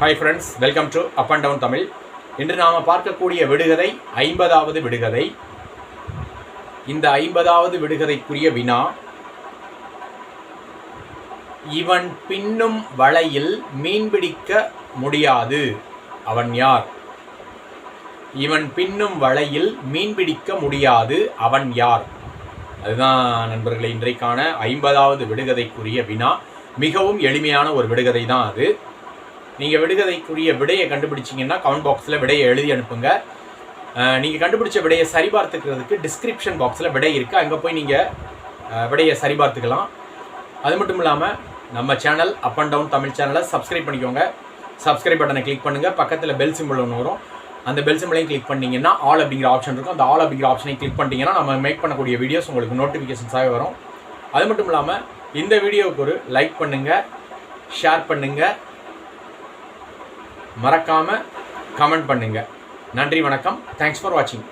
Hi friends welcome to up and down Tamil இன்று நாம் பார்க்கக்கூடிய விடுகதை ஐம்பதாவது விடுகதை. இந்த ஐம்பதாவது விடுகதைக்குரிய வினா இவன் பின்னும் வலையில் மீன்பிடிக்க முடியாது. அவன் யார்? இவன் பின்னும் வலையில் மீன்பிடிக்க முடியாது. அவன் யார்? அதுதான் நண்பர்களை இன்றைக்கான ஐம்பதாவது விடுகதைக்குரிய வினா. மிகவும் எளிமையான ஒரு விடுகதை தான் அது. நீங்கள் விடுகதைக்குரிய விடையை கண்டுபிடிச்சிங்கன்னா கமெண்ட் பாக்ஸில் விடையை எழுதி அனுப்புங்க. நீங்கள் கண்டுபிடிச்ச விடையை சரிபார்த்துக்கிறதுக்கு டிஸ்கிரிப்ஷன் பாக்ஸில் விடை இருக்குது அங்கே போய் நீங்கள் விடையை சரிபார்த்துக்கலாம். அது மட்டும் இல்லாமல் நம்ம channel up and down Tamil சேனலை சப்ஸ்கிரைப் பண்ணிக்கோங்க. சப்ஸ்கிரைப் பட்டனை கிளிக் பண்ணுங்கள் பக்கத்தில் பெல் சிம்பிள் ஒன்று வரும். அந்த பெல் சிம்பிளையும் கிளிக் பண்ணிங்கன்னா ஆல் அப்படிங்கிற ஆப்ஷன் இருக்கும். அந்த ஆல் அப்படிங்கிற ஆப்ஷனை கிளிக் பண்ணிட்டீங்கன்னா நம்ம மேக் பண்ணக்கூடிய வீடியோஸ் உங்களுக்கு நோட்டிஃபிகேஷன்ஸாகவே வரும். அது மட்டும் இல்லாமல் இந்த வீடியோவுக்கு ஒரு லைக் பண்ணுங்கள் ஷேர் பண்ணுங்கள் மறக்காமல் கமெண்ட் பண்ணுங்கள் நன்றி வணக்கம். தேங்க்ஸ் ஃபார் வாட்சிங்